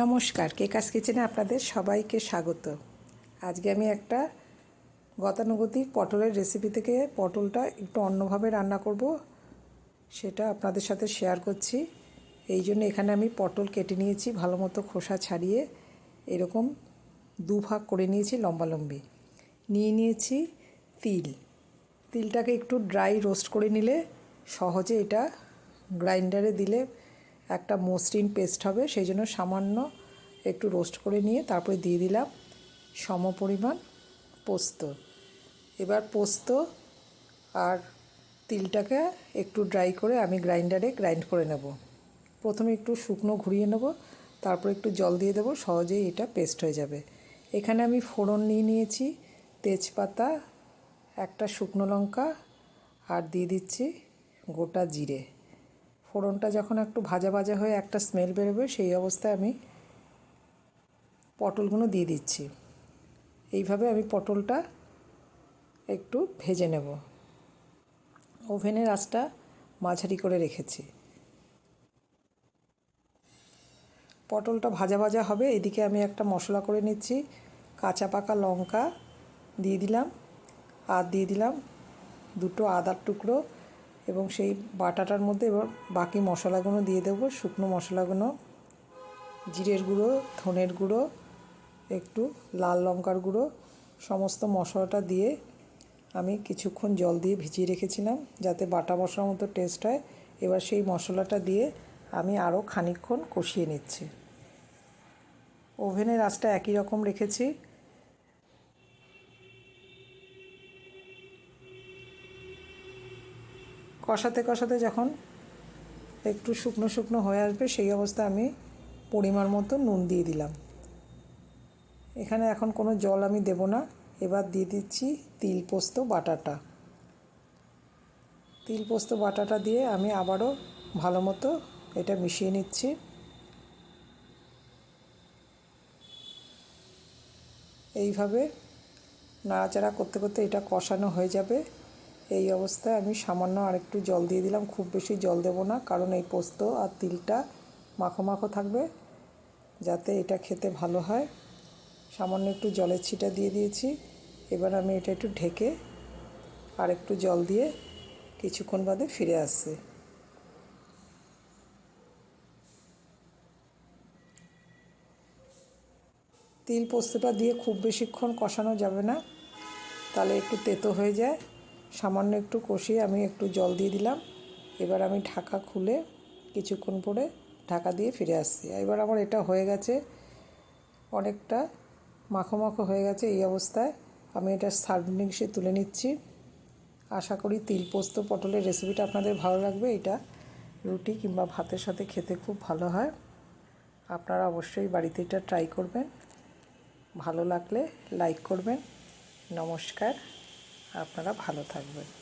নমস্কার, কেকাস কিচেনে আপনাদের সবাইকে স্বাগত। আজকে আমি একটা গতানুগতিক পটলের রেসিপি থেকে পটলটা একটু অন্যভাবে রান্না করব, সেটা আপনাদের সাথে শেয়ার করছি। এই জন্য এখানে আমি পটল কেটে নিয়েছি, ভালো মতো খোসা ছাড়িয়ে এরকম দু ভাগ করে নিয়েছি লম্বালম্বি। নিয়ে নিয়েছি তিল। তিলটাকে একটু ড্রাই রোস্ট করে নিলে সহজে এটা গ্রাইন্ডারে দিলে একটা মসৃণ পেস্ট হবে, সেই জন্য সামান্য একটু রোস্ট করে নিয়ে তারপরে দিয়ে দিলাম সম পরিমাণ পোস্ত। এবার পোস্ত আর তিলটাকে একটু ড্রাই করে আমি গ্রাইন্ডারে গ্রাইন্ড করে নেব। প্রথমে একটু শুকনো ঘুরিয়ে নেব, তারপর একটু জল দিয়ে দেবো, সহজেই এটা পেস্ট হয়ে যাবে। এখানে আমি ফোড়ন নিয়ে নিয়েছি, তেজপাতা, একটা শুকনো লঙ্কা, আর দিয়ে দিচ্ছি গোটা জিরে। ফোড়নটা যখন একটু ভাজা ভাজা হয়ে একটা স্মেল বেরোবে, সেই অবস্থায় আমি পটলগুলো দিয়ে দিচ্ছি। এইভাবে আমি পটলটা একটু ভেজে নেব। ওভেনের আঁচটা মাঝারি করে রেখেছি। পটলটা ভাজা ভাজা হবে, এদিকে আমি একটা মশলা করে নিচ্ছি। কাঁচা পাকা লঙ্কা দিয়ে দিলাম, আর দিয়ে দিলাম দুটো আদার টুকরো এবং সেই বাটাটার মধ্যে এবার বাকি মশলাগুলো দিয়ে দেবো। শুকনো মশলাগুলো, জিরের গুঁড়ো, ধনের গুঁড়ো, একটু লাল লঙ্কার গুঁড়ো, সমস্ত মশলাটা দিয়ে আমি কিছুক্ষণ জল দিয়ে ভিজিয়ে রেখেছিলাম যাতে বাটা মশলার মতো টেস্ট হয়। এবার সেই মশলাটা দিয়ে আমি আরও খানিকক্ষণ কষিয়ে নিচ্ছি। ওভেনের আঁচটা একই রকম রেখেছি। কষাতে কষাতে যখন একটু শুকনো শুকনো হয়ে আসবে, সেই অবস্থায় আমি পরিমাণ মতো নুন দিয়ে দিলাম। এখানে এখন কোনো জল আমি দেব না। এবার দিয়ে দিচ্ছি তিল পোস্ত বাটাটা। তিল পোস্ত বাটাটা দিয়ে আমি আবারও ভালো মতো এটা মিশিয়ে নিচ্ছি। এইভাবে নাড়াচাড়া করতে করতে এটা কষানো হয়ে যাবে। এই অবস্থায় আমি সামান্য আরেকটু জল দিয়ে দিলাম। খুব বেশি জল দেব না, কারণ এই পোস্ত আর তিলটা মাখো মাখো থাকবে, যাতে এটা খেতে ভালো হয়। সামান্য একটু জলের ছিটা দিয়ে দিয়েছি। এবার আমি এটা একটু ঢেকে আর একটু জল দিয়ে কিছুক্ষণ বাদে ফিরে আসছি। তিল পোস্তটা দিয়ে খুব বেশিক্ষণ কষানো যাবে না, তাহলে একটু তেতো হয়ে যায়। সামান্য একটু কষিয়ে আমি একটু জল দিয়ে দিলাম। এবার আমি ঢাকা খুলে কিছুক্ষণ পরে ঢাকা দিয়ে ফিরে আসছি। এবার আমার এটা হয়ে গেছে, অনেকটা মাখো মাখো হয়ে গেছে এই অবস্থায়। আমি এটা সার্ভিং ডিশে তুলে নিচ্ছি। আশা করি তিল পোস্ত পটলের রেসিপিটা আপনাদের ভালো লাগবে। এটা রুটি কিংবা ভাতের সাথে খেতে খুব ভালো হয়। আপনারা অবশ্যই বাড়িতে এটা ট্রাই করবেন। ভালো লাগলে লাইক করবেন। নমস্কার। আপনারা ভালো থাকবেন।